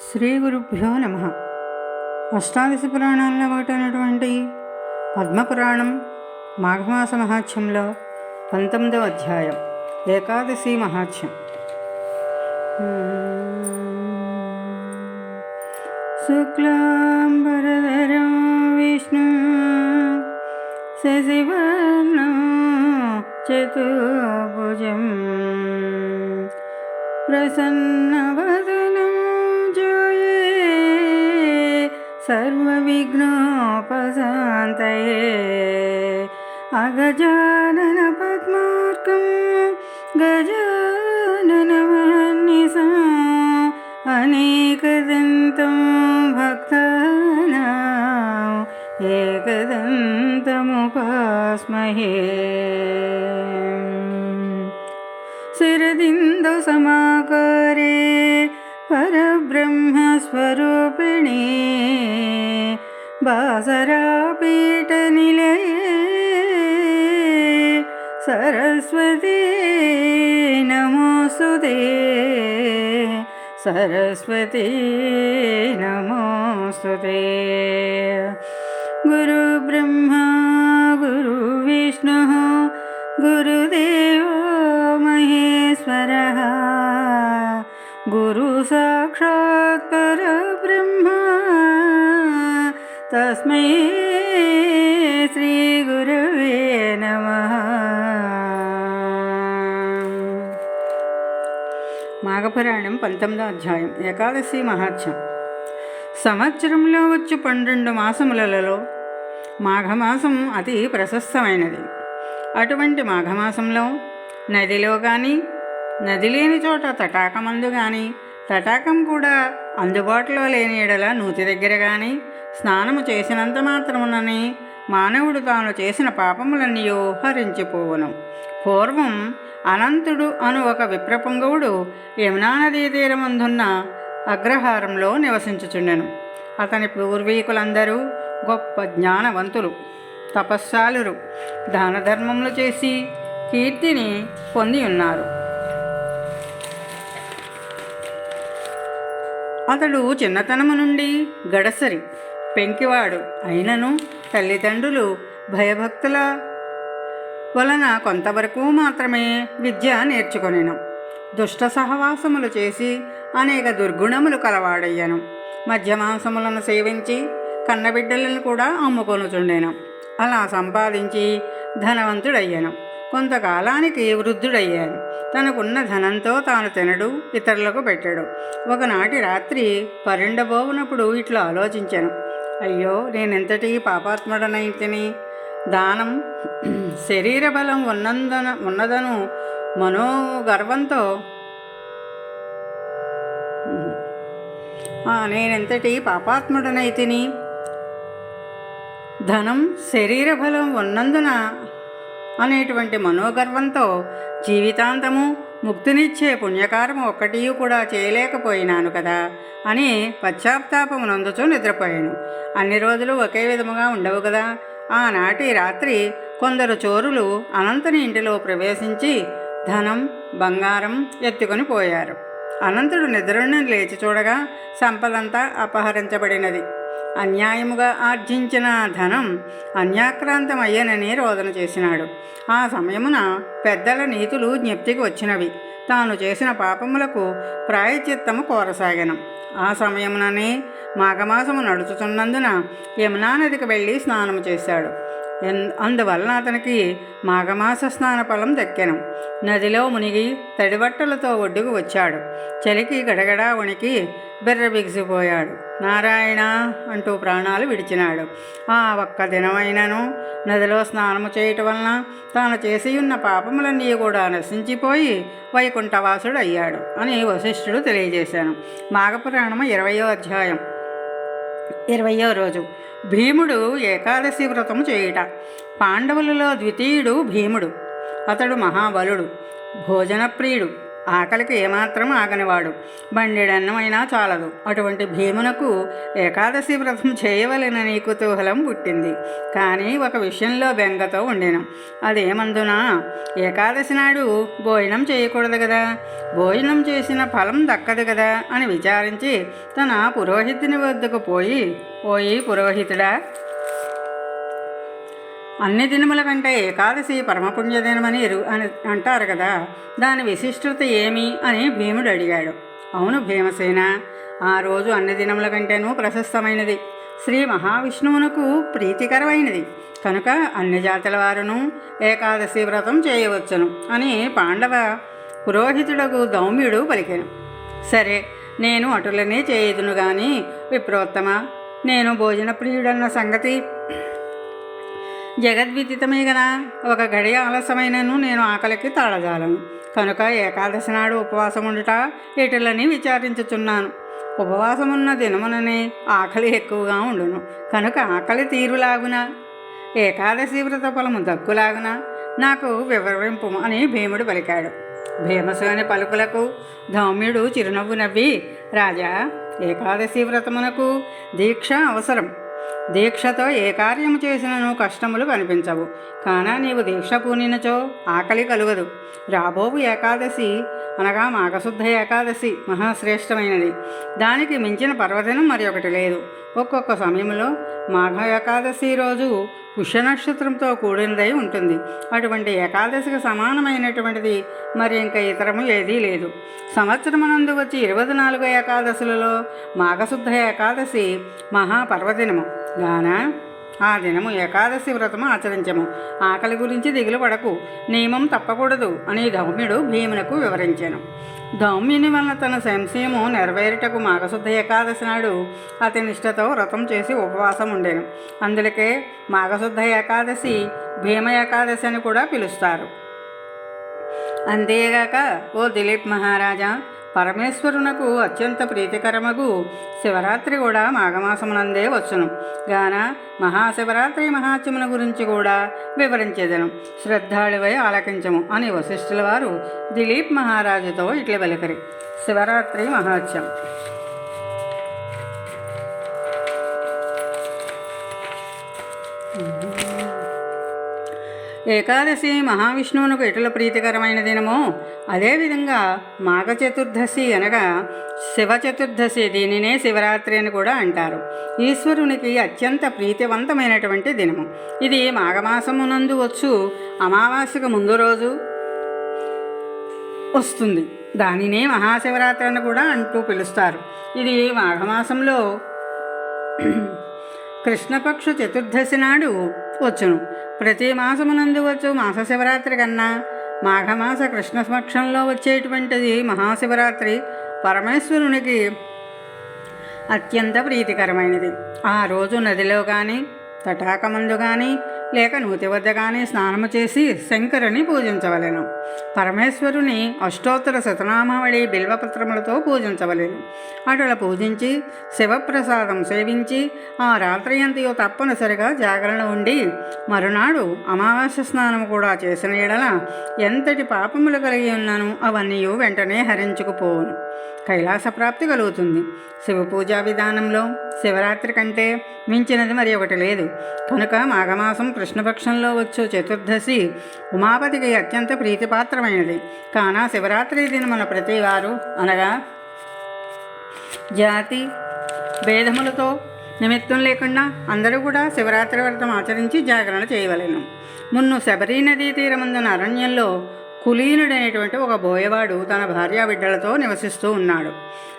శ్రీ గురుభ్యో నమ. అష్టాదశ పురాణాల్లో ఒకటైనటువంటి పద్మపురాణం మాఘమాస మహాత్యంలో పంతొమ్మిదవ అధ్యాయం ఏకాదశి మహాత్యం. శుక్లాంబరధరం విష్ణు శశివర్ణ చతుభుజం ప్రసన్నవదు सर्वविघ्नोपशान्तये अगजाननपद्मार्गं गजाननवन्निसा अनेकदन्तं भक्तानाम् एकदन्तमुपास्महे। शिरदिन्दु समाकरे सरस्वती नमो सुते गुरुब्रह्मा गुरुविष्णुः गुरुदेवो महेश्वरः। गुरुसाक्षात् परब्रह्मा तस्मै श्रीगुरवे। మాఘపురాణం పంతొమ్మిదో అధ్యాయం ఏకాదశి మహాత్యం సంవత్సరంలో వచ్చు పన్నెండు మాసములలో మాఘమాసం అతి ప్రశస్తమైనది. అటువంటి మాఘమాసంలో నదిలో కానీ నది లేని చోట తటాకమందు కానీ తటాకం కూడా అందుబాటులో లేని ఎడల నూతి దగ్గర కానీ స్నానము చేసినంత మాత్రమునని మానవుడు తాను చేసిన పాపములన్నీ హరించిపోవును. పూర్వం అనంతుడు అను ఒక విప్రపుంగవుడు యమునా నదీ తీరమందున్న అగ్రహారంలో నివసించుచుండెను. అతని పూర్వీకులందరూ గొప్ప జ్ఞానవంతులు తపస్సాలురు. దాన ధర్మములు చేసి కీర్తిని పొంది ఉన్నారు అతడు చిన్నతనము నుండి గడసరి పెంకివాడు అయినను తల్లిదండ్రులు భయభక్తుల వలన కొంతవరకు మాత్రమే విద్య నేర్చుకొనెను. దుష్ట సహవాసములు చేసి అనేక దుర్గుణములు కలవాడయ్యాను. మధ్యమాంసములను సేవించి కన్నబిడ్డలను కూడా అమ్ముకొనుచుండెను. అలా సంపాదించి ధనవంతుడయ్యాను. కొంతకాలానికి వృద్ధుడయ్యాను. తనకున్న ధనంతో తాను తినడు ఇతరులకు పెట్టాడు. ఒకనాటి రాత్రి పరిండబోవునప్పుడు ఇట్లా ఆలోచించాను. అయ్యో నేనెంతటి పాపాత్ముడనైతిని? దానం శరీర బలం ఉన్నందన ఉన్నదను మనోగర్వంతో. ఆ, నేనెంతటి పాపాత్ముడనైతిని ధనం శరీర బలం ఉన్నందున అనేటువంటి మనోగర్వంతో జీవితాంతము ముక్తినిచ్చే పుణ్యకారము ఒక్కటి కూడా చేయలేకపోయినాను కదా అని పశ్చాత్తాపము నందుచూ నిద్రపోయాను. అన్ని రోజులు ఒకే విధముగా ఉండవు కదా. ఆనాటి రాత్రి కొందరు చోరులు అనంతుని ఇంటిలో ప్రవేశించి ధనం బంగారం ఎత్తుకొని పోయారు. అనంతుడు నిద్రను లేచి చూడగా సంపదంతా అపహరించబడినది. అన్యాయముగా ఆర్జించిన ధనం అన్యాక్రాంతమయ్యనని రోదన చేసినాడు. ఆ సమయమున పెద్దల నీతులు జ్ఞప్తికి వచ్చినవి. తాను చేసిన పాపములకు ప్రాయచిత్తము కోరసాగనం. ఆ సమయముననే మాఘమాసము నడుచుతున్నందున యమునా నదికి వెళ్ళి స్నానము చేశాడు. అందువలన అతనికి మాఘమాస స్నాన ఫలం దక్కెను. నదిలో మునిగి తడిబట్టలతో ఒడ్డుకు వచ్చాడు. చలికి గడగడా వణికి బిర్రబిగిసిపోయాడు నారాయణ అంటూ ప్రాణాలు విడిచినాడు. ఆ ఒక్క దినమైనను నదిలో స్నానము చేయటం వలన తాను చేసి ఉన్న పాపములన్నీ కూడా నశించిపోయి వైకుంఠవాసుడు అయ్యాడు అని వశిష్ఠుడు తెలియజేశాను. మాఘపురాణము ఇరవయో అధ్యాయం. ఇరవయో రోజు. భీముడు ఏకాదశి వ్రతము చేయుట. పాండవులలో ద్వితీయుడు భీముడు. అతడు మహాబలుడు. భోజనప్రియుడు. ఆకలికి ఏమాత్రం ఆగనివాడు. బండెడన్నమైనా చాలదు. అటువంటి భీమునకు ఏకాదశి వ్రతం చేయవలెనని కుతూహలం పుట్టింది. కానీ ఒక విషయంలో బెంగతో ఉండేను. అదేమందున? ఏకాదశి నాడు భోజనం చేయకూడదు కదా భోజనం చేసిన ఫలం దక్కదు కదా అని విచారించి తన పురోహితుని వద్దకు పోయి పోయి పురోహితుడా అన్ని దినముల కంటే ఏకాదశి పరమపుణ్యదినమని ఎరు అని అంటారు కదా. దాని విశిష్టత ఏమి? అని భీముడు అడిగాడు. అవును భీమసేన ఆ రోజు అన్ని దినముల కంటేనూ ప్రశస్తమైనది. శ్రీ మహావిష్ణువునకు ప్రీతికరమైనది. కనుక అన్ని జాతుల వారును ఏకాదశి వ్రతం చేయవచ్చును అని పాండవ పురోహితుడకు దౌమ్యుడు పలికాను. సరే నేను అటులనే చేయుదును గాని విప్రోత్తమ నేను భోజన ప్రియుడన్న సంగతి జగద్విదితమే కదా. ఒక గడియ ఆలస్యమైనను నేను ఆకలికి తాళజాలను. కనుక ఏకాదశి నాడు ఉపవాసం ఉండుట ఇటులని విచారించుచున్నాను. ఉపవాసమున్న దినముననే ఆకలి ఎక్కువగా ఉండును. కనుక ఆకలి తీరులాగున ఏకాదశి వ్రత ఫలము దక్కులాగున నాకు వివరింపు అని భీముడు పలికాడు. భీమసేని పలుకులకు ధౌమ్యుడు చిరునవ్వు నవ్వి రాజా ఏకాదశి వ్రతమునకు దీక్ష అవసరం. దీక్షతో ఏ కార్యము చేసినను కష్టములు కనిపించవు. కానా నీవు దీక్ష పూనినచో ఆకలి కలుగదు. రాబోవు ఏకాదశి అనగా మాఘశుద్ధ ఏకాదశి మహాశ్రేష్టమైనది. దానికి మించిన పర్వదినం మరి ఒకటి లేదు. ఒక్కొక్క సమయంలో మాఘ ఏకాదశి రోజు పుష్య నక్షత్రంతో కూడినదై ఉంటుంది. అటువంటి ఏకాదశికి సమానమైనటువంటిది మరి ఇంకా ఇతరము ఏదీ లేదు. సంవత్సరమునందు వచ్చి ఇరవై నాలుగు ఏకాదశులలో మాఘశుద్ధ ఏకాదశి మహాపర్వదినము. గాన? ఆ దినము ఏకాదశి వ్రతము ఆచరించము. ఆకలి గురించి దిగులు పడకు నియమం తప్పకూడదు అని ధౌమ్యుడు భీమునకు వివరించాను. ధౌమ్యుని వలన తన సంశయము నెరవేరుటకు మాఘశుద్ధ ఏకాదశి నాడు అతి నిష్ఠతో వ్రతం చేసి ఉపవాసం ఉండేను. అందులకే మాఘశుద్ధ ఏకాదశి భీమ ఏకాదశి అని కూడా పిలుస్తారు. అంతేగాక ఓ దిలీప్ మహారాజా పరమేశ్వరునకు అత్యంత ప్రీతికరమగు శివరాత్రి కూడా మాఘమాసమునందే వచ్చును. గాన మహాశివరాత్రి మహాత్యముల గురించి కూడా వివరించేదను. శ్రద్ధాళువై ఆలకించము అని వశిష్ఠుల వారు దిలీప్ మహారాజుతో ఇట్ల వెలకరి. శివరాత్రి మహాత్యం ఏకాదశి మహావిష్ణువునకు ఎటుల ప్రీతికరమైన దినమో. అదేవిధంగా మాఘ చతుర్దశి అనగా శివ చతుర్దశి దీనినే శివరాత్రి అని కూడా అంటారు. ఈశ్వరునికి అత్యంత ప్రీతివంతమైనటువంటి దినము. ఇది మాఘమాసమునందు వచ్చు అమావాస్యకు ముందు రోజు వస్తుంది. దానినే మహాశివరాత్రి అని కూడా అంటూ పిలుస్తారు. ఇది మాఘమాసంలో కృష్ణపక్ష చతుర్దశి నాడు వచ్చును. ప్రతి మాసమునందు వచ్చు మాస శివరాత్రి కన్నా మాఘమాస కృష్ణ సమక్షంలో వచ్చేటువంటిది మహాశివరాత్రి పరమేశ్వరునికి అత్యంత ప్రీతికరమైనది. ఆ రోజు నదిలో కానీ తటాకమందు కానీ లేక నూతి వద్ద కానీ స్నానము చేసి శంకరుని పూజించవలెను. పరమేశ్వరుని అష్టోత్తర శతనామావళి బిల్వపత్రములతో పూజించవలెను. అటుల పూజించి శివప్రసాదం సేవించి ఆ రాత్రి అంతయో తప్పనిసరిగా జాగరణ ఉండి మరునాడు అమావాస్య స్నానం కూడా చేసిన ఎడల ఎంతటి పాపములు కలిగి ఉన్నాను అవన్నీ వెంటనే హరించుకుపోవును. కైలాస ప్రాప్తి కలుగుతుంది. శివ పూజా విధానంలో శివరాత్రి కంటే మించినది మరి ఒకటి లేదు. కనుక మాఘమాసం కృష్ణపక్షంలో వచ్చు చతుర్దశి ఉమాపతికి అత్యంత ప్రీతిపాత్రమైనది. కాన శివరాత్రి దినమున ప్రతివారు అనగా జాతి భేదములతో నిమిత్తం లేకుండా అందరూ కూడా శివరాత్రి వ్రతం ఆచరించి జాగరణ చేయవలెను. మున్ను శబరీ నదీ తీరముందున్న అరణ్యంలో కులీనుడనేటువంటి ఒక బోయవాడు తన భార్యా బిడ్డలతో నివసిస్తూ ఉన్నాడు.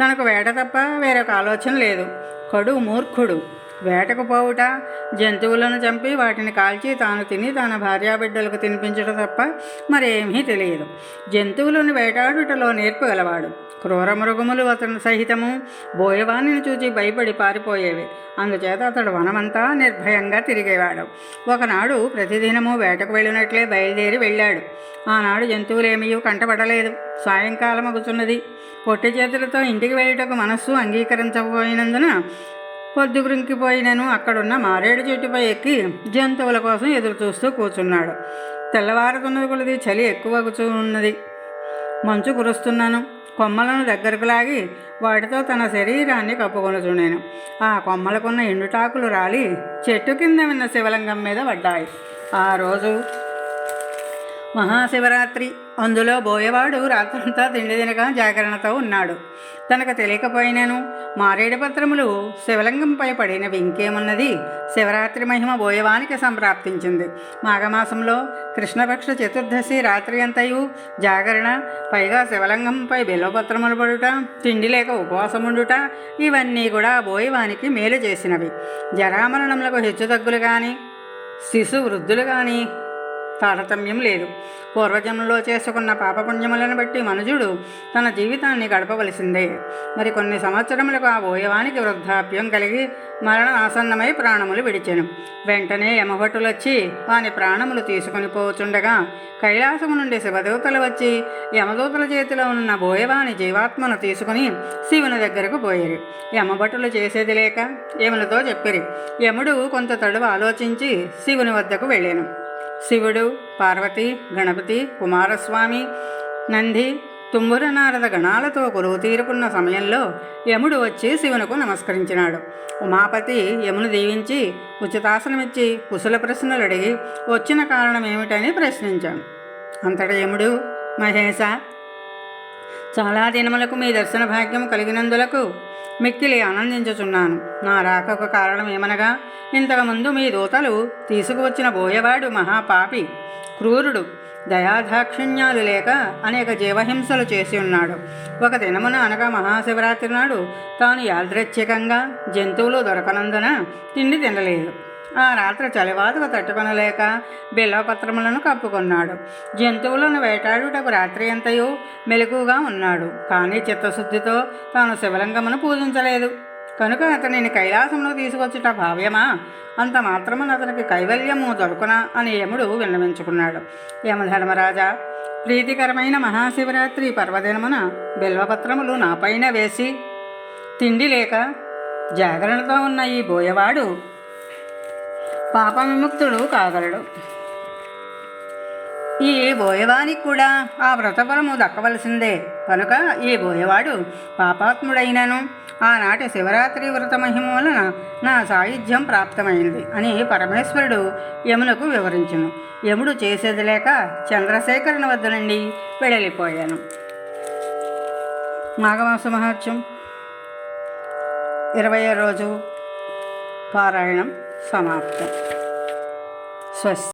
తనకు వేట తప్ప వేరొక ఆలోచన లేదు. కడు మూర్ఖుడు. వేటకు పోవుట జంతువులను చంపి వాటిని కాల్చి తాను తిని తన భార్యాబిడ్డలకు తినిపించడం తప్ప మరేమీ తెలియదు. జంతువులను వేటాడుటలో నేర్పగలవాడు క్రూర మృగములు అతను సహితము బోయవాణిని చూచి భయపడి పారిపోయేవి. అందుచేత అతడు వనమంతా నిర్భయంగా తిరిగేవాడు. ఒకనాడు ప్రతిదినము వేటకు వెళ్ళినట్లే బయలుదేరి వెళ్ళాడు. ఆనాడు జంతువులేమీ కంటపడలేదు. సాయంకాలం అగుతున్నది పొట్టి చేతులతో ఇంటికి వెళ్ళటకు మనస్సు అంగీకరించకపోయినందున పొద్దుగురింకిపోయినను అక్కడున్న మారేడు చెట్టుపై ఎక్కి జంతువుల కోసం ఎదురు చూస్తూ కూర్చున్నాడు. తెల్లవారుతున్నది కొలది చలి ఎక్కువగుచూ ఉన్నది. మంచు కురుస్తున్నాను. కొమ్మలను దగ్గరకు లాగి వాటితో తన శరీరాన్ని కప్పుకొనుచున్నాను ఆ కొమ్మలకున్న ఎండుటాకులు రాలి చెట్టు కింద ఉన్న శివలింగం మీద పడ్డాయి. ఆ రోజు మహాశివరాత్రి. అందులో బోయవాడు రాత్రంతా తిండి తినక జాగరణతో ఉన్నాడు. తనకు తెలియకపోయినాను మారేడు పత్రములు శివలింగంపై పడినవి ఇంకేమున్నది శివరాత్రి మహిమ బోయవానికి సంప్రాప్తించింది. మాఘమాసంలో కృష్ణపక్ష చతుర్దశి రాత్రి అంతయు జాగరణ పైగా శివలింగంపై బిల్వపత్రములు పడుట తిండి లేక ఉపవాసముండుట ఇవన్నీ కూడా బోయవానికి మేలు చేసినవి. జరామరణములకు హెచ్చుతగ్గులు కానీ శిశు వృద్ధులు కానీ తారతమ్యం లేదు. పూర్వజన్మలో చేసుకున్న పాపపుణ్యములను బట్టి మనుజుడు తన జీవితాన్ని గడపవలసిందే. మరి కొన్ని సంవత్సరములకు ఆ బోయవానికి వృద్ధాప్యం కలిగి మరణ ఆసన్నమై ప్రాణములు విడిచెను. వెంటనే యమభటులు వచ్చి వాని ప్రాణములు తీసుకొని పోచుండగా కైలాసము నుండి శివదేవతలు వచ్చి యమదూతల చేతిలో ఉన్న బోయవాని జీవాత్మను తీసుకుని శివుని దగ్గరకు పోయేరు. యమభటులు చేసేది లేక యములతో చెప్పిరి. యముడు కొంత తడువు ఆలోచించి శివుని వద్దకు వెళ్ళాను. శివుడు పార్వతి గణపతి కుమారస్వామి నంది తుంబుర నారద గణాలతో కొలువు తీరుకున్న సమయంలో యముడు వచ్చి శివునకు నమస్కరించినాడు. ఉమాపతి యమును దీవించి ఉచితాసనమిచ్చి కుశల ప్రశ్నలు అడిగి వచ్చిన కారణం ఏమిటని ప్రశ్నించాను అంతటా యముడు మహేశ చాలా దినములకు మీ దర్శన భాగ్యం కలిగినందులకు మిక్కిలి ఆనందించుచున్నాను. నా రాకకు కారణం ఏమనగా ఇంతకుముందు మీ దూతలు తీసుకువచ్చిన బోయవాడు మహాపాపి క్రూరుడు దయాదాక్షిణ్యాలు లేక అనేక జీవహింసలు చేసి ఉన్నాడు. ఒక దినమున అనగా మహాశివరాత్రి నాడు తాను యాదృచ్ఛికంగా జంతువులు దొరకనందున తిండి తినలేదు. ఆ రాత్రి చలివాదుకు తట్టుకొనలేక బిల్లపత్రములను కప్పుకున్నాడు. జంతువులను వేటాడుటకు రాత్రి ఎంతయో మెలకుగా ఉన్నాడు. కానీ చిత్తశుద్ధితో తాను శివలింగమును పూజించలేదు. కనుక అతనిని కైలాసంలో తీసుకొచ్చుట భావ్యమా? అంత మాత్రమున అతనికి కైవల్యము దొరకునా అని యముడు విన్నవించుకున్నాడు. యమధర్మరాజా ప్రీతికరమైన మహాశివరాత్రి పర్వదినమున బిల్వపత్రములు నాపైన వేసి తిండి లేక జాగరణతో ఉన్న ఈ బోయవాడు పాప విముక్తుడు కాగలడు. ఈ బోయవానికి కూడా ఆ వ్రతఫలము దక్కవలసిందే. కనుక ఈ బోయవాడు పాపాత్ముడైనను. ఆనాటి శివరాత్రి వ్రత మహిమ వలన నా సాయుధ్యం ప్రాప్తమైంది అని పరమేశ్వరుడు యమునకు వివరించును. యముడు చేసేది లేక చంద్రశేఖరుని వద్ద నుండి వెడలిపోయాను. మాఘమాస మహత్యం ఇరవై రోజు పారాయణం. സമാപ്തം. സ്വസ്